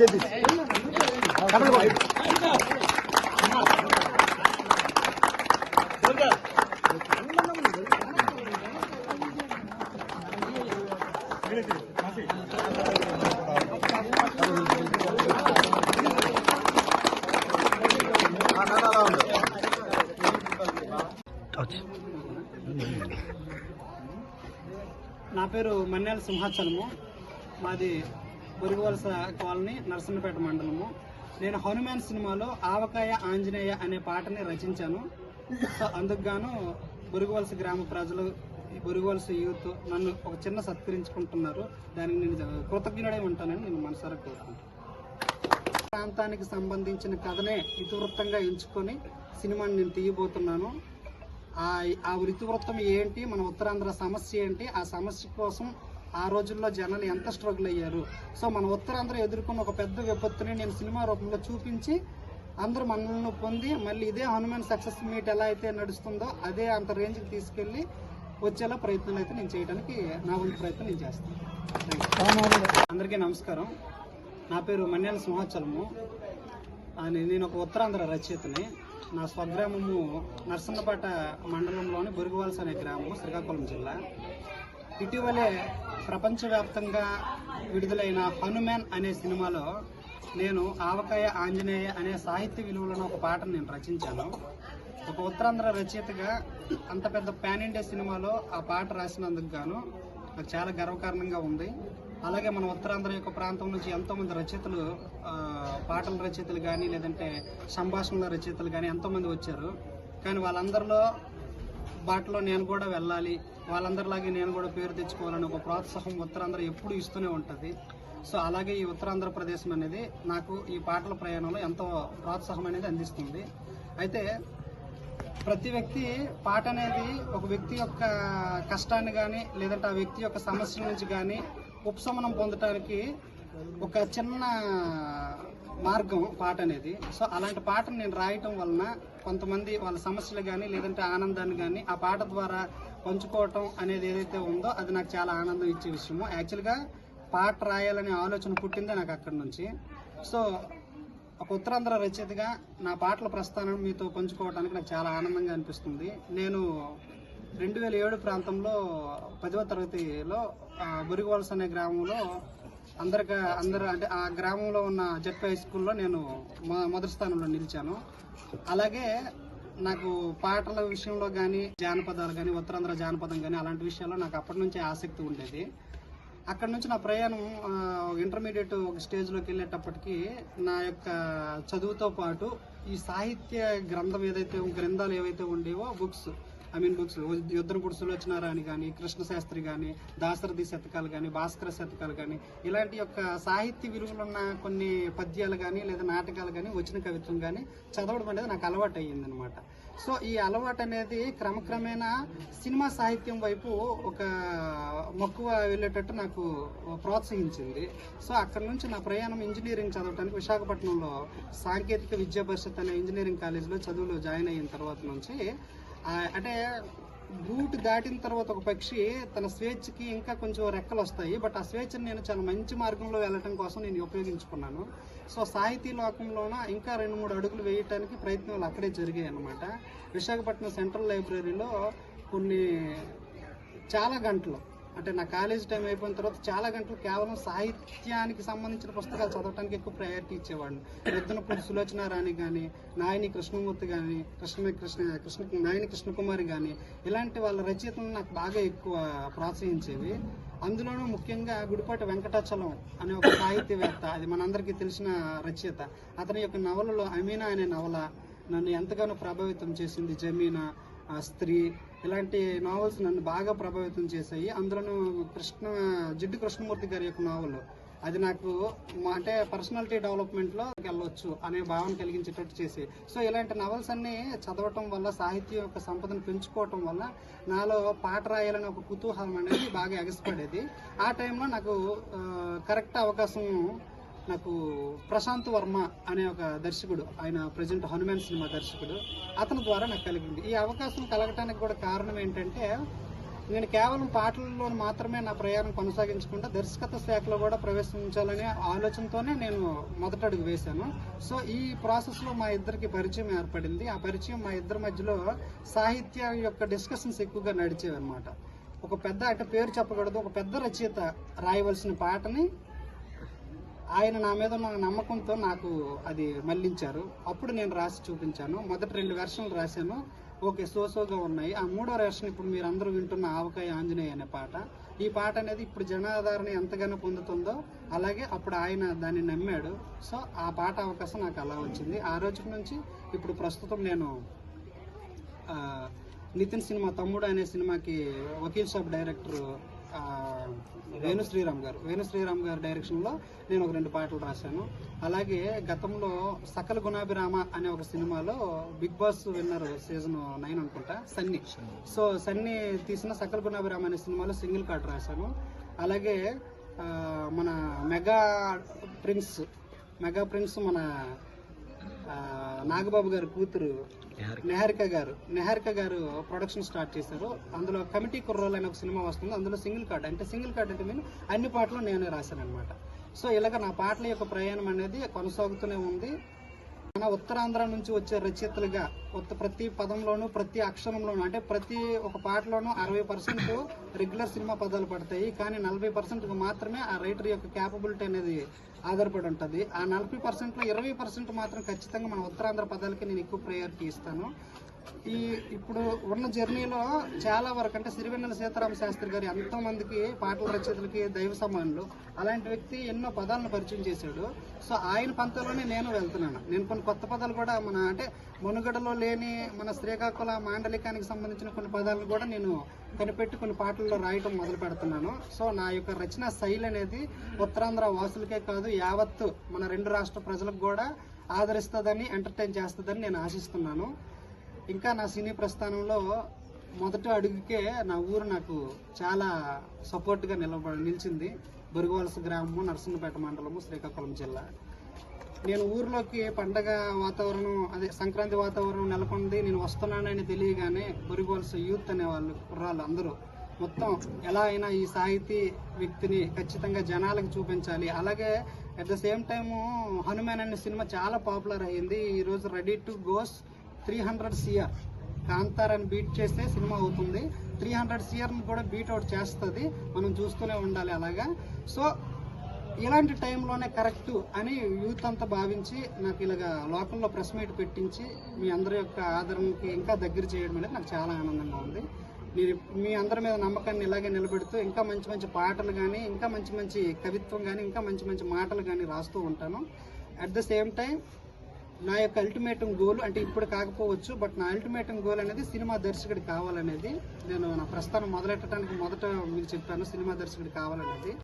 చేతి. నా పేరు మన్నేల సింహాచలము. మాది బొరుగువలస కాలనీ నరసన్నపేట మండలము. నేను హనుమాన్ సినిమాలో ఆవకాయ ఆంజనేయ అనే పాటని రచించాను. సో అందుకు గాను బొరుగువలస గ్రామ ప్రజలు ఈ బొరుగువలస యూత్ నన్ను ఒక చిన్న సత్కరించుకుంటున్నారు. దానికి నేను కృతజ్ఞుడై ఉంటానని నేను మనసారా కోరుకుంటున్నాను. ప్రాంతానికి సంబంధించిన కథనే ఇతివృత్తంగా ఎంచుకొని సినిమాని నేను తీయబోతున్నాను. ఆ ఆ వృత్తివృత్తం ఏంటి మన ఉత్తరాంధ్ర సమస్య ఏంటి ఆ సమస్య కోసం ఆ రోజుల్లో జనాలు ఎంత స్ట్రగుల్ అయ్యారు? సో మన ఉత్తరాంధ్ర ఎదుర్కొన్న ఒక పెద్ద విపత్తుని నేను సినిమా రూపంలో చూపించి అందరూ మనల్ని పొంది మళ్ళీ ఇదే హనుమాన్ సక్సెస్ మీట్ ఎలా అయితే నడుస్తుందో అదే అంత రేంజ్కి తీసుకెళ్ళి వచ్చేలా ప్రయత్నాలు అయితే నేను చేయడానికి నా వంతు ప్రయత్నం నేను చేస్తాను. అందరికీ నమస్కారం. నా పేరు మన్యాల సింహాచలము. అని నేను ఒక ఉత్తరాంధ్ర రచయితని. నా స్వగ్రామము నర్సన్నపేట మండలంలోని బొరుగువలస అనే గ్రామం శ్రీకాకుళం జిల్లా. ఇటీవలే ప్రపంచవ్యాప్తంగా విడుదలైన హనుమాన్ అనే సినిమాలో నేను ఆవకాయ ఆంజనేయ అనే సాహిత్య విలువలను ఒక పాటను నేను రచించాను. ఒక ఉత్తరాంధ్ర రచయితగా అంత పెద్ద పాన్ ఇండియా సినిమాలో ఆ పాట రాసినందుకు గాను నాకు చాలా గర్వకారణంగా ఉంది. అలాగే మన ఉత్తరాంధ్ర యొక్క ప్రాంతం నుంచి ఎంతోమంది రచయితలు పాటల రచయితలు కానీ లేదంటే సంభాషణల రచయితలు కానీ ఎంతోమంది వచ్చారు. కానీ వాళ్ళందరిలో బాటలో నేను కూడా వెళ్ళాలి. వాళ్ళందరిలాగే నేను కూడా పేరు తెచ్చుకోవాలని ఒక ప్రోత్సాహం ఉత్తరాంధ్ర ఎప్పుడు ఇస్తూనే ఉంటుంది. సో అలాగే ఈ ఉత్తరాంధ్ర ప్రదేశం అనేది నాకు ఈ పాటల ప్రయాణంలో ఎంతో ప్రోత్సాహం అనేది అందిస్తుంది. అయితే ప్రతి వ్యక్తి పాట అనేది ఒక వ్యక్తి యొక్క కష్టాన్ని కానీ లేదంటే ఆ వ్యక్తి యొక్క సమస్యల నుంచి కానీ ఉపశమనం పొందటానికి ఒక చిన్న మార్గం పాట అనేది. సో అలాంటి పాటను నేను రాయటం వలన కొంతమంది వాళ్ళ సమస్యలు కానీ లేదంటే ఆనందాన్ని కానీ ఆ పాట ద్వారా పంచుకోవటం అనేది ఏదైతే ఉందో అది నాకు చాలా ఆనందం ఇచ్చే విషయము. యాక్చువల్గా పాట రాయాలనే ఆలోచన పుట్టిందే నాకు అక్కడి నుంచి. సో ఒక ఉత్తరాంధ్ర రచయితగా నా పాటల ప్రస్థానం మీతో పంచుకోవడానికి నాకు చాలా ఆనందంగా అనిపిస్తుంది. నేను రెండు వేల ఏడు ప్రాంతంలో పదవ తరగతిలో ఆ, అనే గ్రామంలో అందరికి అందరు అంటే ఆ గ్రామంలో ఉన్న జెడ్ హై స్కూల్లో నేను మొదటి స్థానంలో నిలిచాను. అలాగే నాకు పాటల విషయంలో కానీ జానపదాలు కానీ ఉత్తరాంధ్ర జానపదం కానీ అలాంటి విషయాల్లో నాకు అప్పటి నుంచే ఆసక్తి ఉండేది. అక్కడ నుంచి నా ప్రయాణం ఇంటర్మీడియట్ ఒక స్టేజ్లోకి వెళ్ళేటప్పటికి నా యొక్క చదువుతో పాటు ఈ సాహిత్య గ్రంథం ఏదైతే గ్రంథాలు ఏవైతే ఉండేవో బుక్స్ ఐ మీన్ బుక్స్ యుద్ధనపుడు సులోచనారాణి కానీ కృష్ణశాస్త్రి కానీ దాశరథి శతకాలు కానీ భాస్కర శతకాలు కానీ ఇలాంటి యొక్క సాహిత్య విలువలున్న కొన్ని పద్యాలు కానీ లేదా నాటకాలు కానీ వచ్చిన కవిత్వం కానీ చదవడం అనేది నాకు అలవాటు అయ్యిందనమాట సో ఈ అలవాటు అనేది క్రమక్రమేణా సినిమా సాహిత్యం వైపు ఒక మక్కువ వెళ్ళేటట్టు నాకు ప్రోత్సహించింది. సో అక్కడ నుంచి నా ప్రయాణం ఇంజనీరింగ్ చదవడానికి విశాఖపట్నంలో సాంకేతిక విద్యా పరిషత్ అనే ఇంజనీరింగ్ కాలేజీలో చదువులో జాయిన్ అయిన తర్వాత నుంచి అంటే గూటి దాటిన తర్వాత ఒక పక్షి తన స్వేచ్ఛకి ఇంకా కొంచెం రెక్కలు వస్తాయి. బట్ ఆ స్వేచ్ఛను నేను చాలా మంచి మార్గంలో వెళ్ళటం కోసం నేను ఉపయోగించుకున్నాను. సో సాహితీ లోకంలోన ఇంకా రెండు మూడు అడుగులు వేయటానికి ప్రయత్నాలు అక్కడే జరిగాయి అన్నమాట. విశాఖపట్నం సెంట్రల్ లైబ్రరీలో కొన్ని చాలా గంటలు అంటే నా కాలేజ్ టైం అయిపోయిన తర్వాత చాలా గంటలు కేవలం సాహిత్యానికి సంబంధించిన పుస్తకాలు చదవడానికి ఎక్కువ ప్రయారిటీ ఇచ్చేవాడిని రుద్రనపూడి సులోచన రాణి కానీ నాయని కృష్ణమూర్తి కానీ కృష్ణ కృష్ణ కృష్ణ నాయని కృష్ణకుమారి కానీ ఇలాంటి వాళ్ళ రచయితలను నాకు బాగా ఎక్కువ ప్రోత్సహించేవి. అందులోనూ ముఖ్యంగా గుడిపాటి వెంకటాచలం అనే ఒక సాహిత్యవేత్త అది మనందరికీ తెలిసిన రచయిత. అతని యొక్క నవలలో అమీనా అనే నవల నన్ను ఎంతగానో ప్రభావితం చేసింది. జమీనా స్త్రీ ఇలాంటి నావల్స్ నన్ను బాగా ప్రభావితం చేశాయి. అందులోనూ కృష్ణ జిడ్డు కృష్ణమూర్తి గారి యొక్క నావల్ అది నాకు అంటే పర్సనాలిటీ డెవలప్మెంట్లో వెళ్ళొచ్చు అనే భావన కలిగించేటట్టు చేసి సో ఇలాంటి నవల్స్ అన్ని చదవటం వల్ల సాహిత్యం యొక్క సంపదను పెంచుకోవటం వల్ల నాలో పాట రాయాలని ఒక కుతూహలం అనేది బాగా ఎగసిపడేది. ఆ టైంలో నాకు కరెక్ట్ అవకాశం నాకు ప్రశాంత్ వర్మ అనే ఒక దర్శకుడు ఆయన ప్రజెంట్ హనుమాన్ సినిమా దర్శకుడు అతని ద్వారా నాకు కలిగింది. ఈ అవకాశం కలగటానికి కూడా కారణం ఏంటంటే నేను కేవలం పాటలలో మాత్రమే నా ప్రయాణం కొనసాగించకుండా దర్శకత్వ శాఖలో కూడా ప్రవేశించాలనే ఆలోచనతోనే నేను మొదటడుగు వేశాను. సో ఈ ప్రాసెస్లో మా ఇద్దరికి పరిచయం ఏర్పడింది. ఆ పరిచయం మా ఇద్దరి మధ్యలో సాహిత్య యొక్క డిస్కషన్స్ ఎక్కువగా నడిచేవి అనమాట ఒక పెద్ద అంటే పేరు చెప్పకూడదు ఒక పెద్ద రచయిత రాయవలసిన పాటని ఆయన నా మీద ఉన్న నమ్మకంతో నాకు అది మళ్ళించారు. అప్పుడు నేను రాసి చూపించాను. మొదటి రెండు వెర్షన్లు రాశాను. ఓకే సోసోగా ఉన్నాయి. ఆ మూడో వెర్షన్ ఇప్పుడు మీరు అందరూ వింటున్న ఆవకాయ ఆంజనేయ అనే పాట. ఈ పాట అనేది ఇప్పుడు జనాదరణ ఎంతగానో పొందుతుందో అలాగే అప్పుడు ఆయన దాన్ని నమ్మాడు. సో ఆ పాట అవకాశం నాకు అలా వచ్చింది. ఆ రోజు నుంచి ఇప్పుడు ప్రస్తుతం నేను నితిన్ సినిమా తమ్ముడు అనే సినిమాకి వకీల్ సాబ్ డైరెక్టర్ వేణు శ్రీరామ్ గారు. వేణు శ్రీరామ్ గారి డైరెక్షన్లో నేను ఒక రెండు పాటలు రాశాను. అలాగే గతంలో సకల గుణాభిరామ అనే ఒక సినిమాలో big boss winner season nine అనుకుంటా సన్నీ. సో సన్నీ తీసిన సకల గుణాభిరామ అనే సినిమాలో సింగిల్ కార్డ్ రాశాను. అలాగే మన మెగా ప్రిన్స్ మెగా ప్రిన్స్ మన నాగబాబు గారి కూతురు నెహారిక. గారు. నెహారిక గారు ప్రొడక్షన్ స్టార్ట్ చేశారు. అందులో కమిటీ కుర్రోల్ అనే ఒక సినిమా వస్తుంది. అందులో సింగిల్ కార్డ్ అంటే సింగిల్ కార్డ్ అంటే నేను అన్ని పాటలు నేనే రాశాను అనమాట సో ఇలాగ నా పాటల యొక్క ప్రయాణం అనేది కొనసాగుతూనే ఉంది. మన ఉత్తరాంధ్ర నుంచి వచ్చే రచయితలుగా ఉత్త ప్రతి పదంలోనూ ప్రతి అక్షరంలోనూ అంటే ప్రతి ఒక పాటలోనూ అరవై పర్సెంట్ రెగ్యులర్ సినిమా పదాలు పడతాయి. కానీ నలభై పర్సెంట్ మాత్రమే ఆ రైటర్ యొక్క క్యాపబిలిటీ అనేది ఆధారపడి ఉంటుంది. ఆ నలభై పర్సెంట్లో ఇరవై పర్సెంట్ మాత్రం ఖచ్చితంగా మన ఉత్తరాంధ్ర పదాలకి నేను ఎక్కువ ప్రయారిటీ ఇస్తాను. ఈ ఇప్పుడు ఉన్న జర్నీలో చాలా వరకు అంటే సిరివెన్నెల సీతారామ శాస్త్రి గారు ఎంతో మందికి పాటల రచయితలకి దైవ సమానులు. అలాంటి వ్యక్తి ఎన్నో పదాలను పరిచయం చేశాడు. సో ఆయన పంతలోనే నేను వెళ్తున్నాను. నేను కొన్ని కొత్త పదాలు కూడా మన అంటే మునుగడలో లేని మన శ్రీకాకుళ మాండలికానికి సంబంధించిన కొన్ని పదాలను కూడా నేను కనిపెట్టి కొన్ని పాటల్లో రాయటం మొదలు పెడుతున్నాను. సో నా యొక్క రచన శైలి అనేది ఉత్తరాంధ్ర వాసులకే కాదు యావత్తు మన రెండు రాష్ట్ర ప్రజలకు కూడా ఆదరిస్తుందని ఎంటర్టైన్ చేస్తుందని నేను ఆశిస్తున్నాను. ఇంకా నా సినీ ప్రస్థానంలో మొదటి అడుగుకే నా ఊరు నాకు చాలా సపోర్ట్గా నిలబ నిలిచింది బొరుగువలస గ్రామము నరసింహపేట మండలము శ్రీకాకుళం జిల్లా. నేను ఊర్లోకి పండగ వాతావరణం అదే సంక్రాంతి వాతావరణం నెలకొంది నేను వస్తున్నానని తెలియగానే బొరుగువలస యూత్ అనే వాళ్ళు కుర్రాళ్ళు అందరూ మొత్తం ఎలా అయినా ఈ సాహితీ వ్యక్తిని ఖచ్చితంగా జనాలకు చూపించాలి. అలాగే at the same time Hanuman అనే సినిమా చాలా పాపులర్ అయ్యింది. ఈరోజు ready to goes three hundred C R కాంతారాన్ని beat చేస్తే సినిమా అవుతుంది. త్రీ హండ్రెడ్ సిఆర్ని కూడా బీట్ అవుట్ చేస్తుంది. మనం చూస్తూనే ఉండాలి అలాగా. సో ఇలాంటి టైంలోనే కరెక్ట్ అని యూత్ అంతా భావించి నాకు ఇలాగా లోకల్లో ప్రెస్ మీట్ పెట్టించి మీ అందరి యొక్క ఆదరణకి ఇంకా దగ్గర చేయడం అనేది నాకు చాలా ఆనందంగా ఉంది. నేను మీ అందరి మీద నమ్మకాన్ని ఇలాగే నిలబెడుతూ ఇంకా మంచి మంచి పాటలు కానీ ఇంకా మంచి మంచి కవిత్వం కానీ ఇంకా మంచి మంచి మాటలు కానీ రాస్తూ ఉంటాను. అట్ ద సేమ్ టైం నా యొక్క అల్టిమేటం గోల్ అంటే ఇప్పుడు కాకపోవచ్చు బట్ నా అల్టిమేటం గోల్ అనేది సినిమా దర్శకుడు కావాలనేది నేను నా ప్రస్థానం మొదలెట్టడానికి మొదట మీకు చెప్పాను సినిమా దర్శకుడు కావాలనేది.